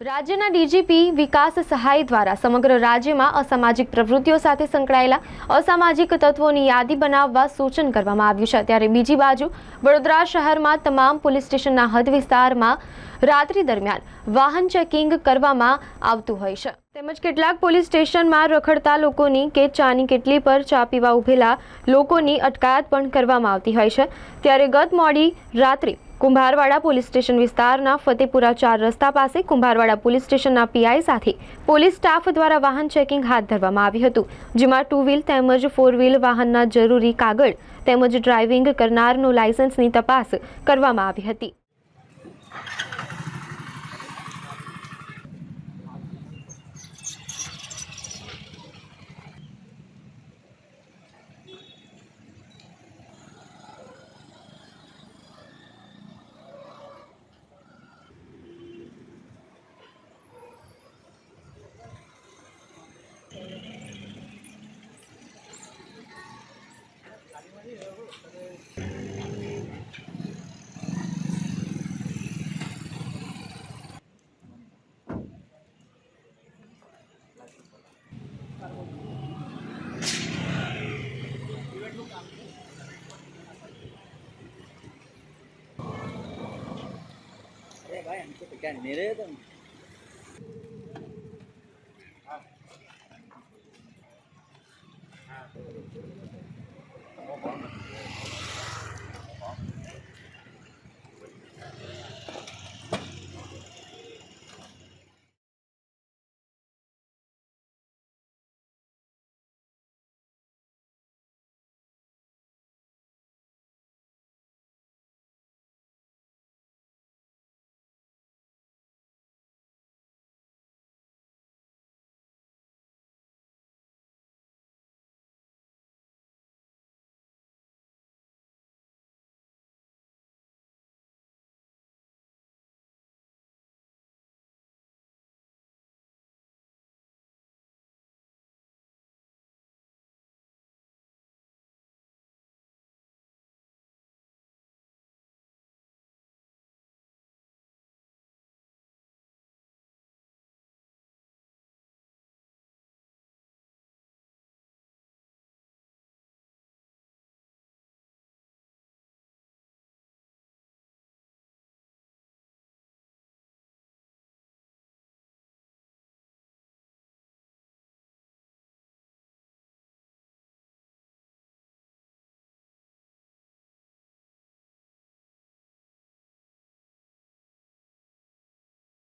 રાજ્યના ડીજીપી વિકાસ સહાય દ્વારા સમગ્ર રાજ્યમાં અસામાજિક પ્રવૃત્તિઓ સાથે સંકળાયેલા અસામાજિક તત્વોની યાદી બનાવવા સૂચન કરવામાં આવ્યું છે. ત્યારે બીજી બાજુ વડોદરા શહેરમાં તમામ પોલીસ સ્ટેશનના હદ વિસ્તારમાં રાત્રિ દરમિયાન વાહન ચેકિંગ કરવામાં આવતું હોય છે. તેમજ કેટલાક પોલીસ સ્ટેશનમાં રખડતા લોકોની કે ચાની કેટલી પર ચા પીવા ઉભેલા લોકોની અટકાયત પણ કરવામાં આવતી હોય છે. ત્યારે ગત મોડી રાત્રે કુંભારવાડા પોલીસ સ્ટેશન વિસ્તારના ફતેપુરા ચાર રસ્તા પાસે કુંભારવાડા પોલીસ સ્ટેશનના પીઆઈ સાથે પોલીસ સ્ટાફ દ્વારા વાહન ચેકિંગ હાથ ધરવામાં આવ્યું હતું, જેમાં ટુ વ્હીલ તેમજ ફોર વ્હીલ વાહનના જરૂરી કાગળ તેમજ ડ્રાઇવિંગ કરનારનું લાયસન્સની તપાસ કરવામાં આવી હતી. 干你的东西。啊。啊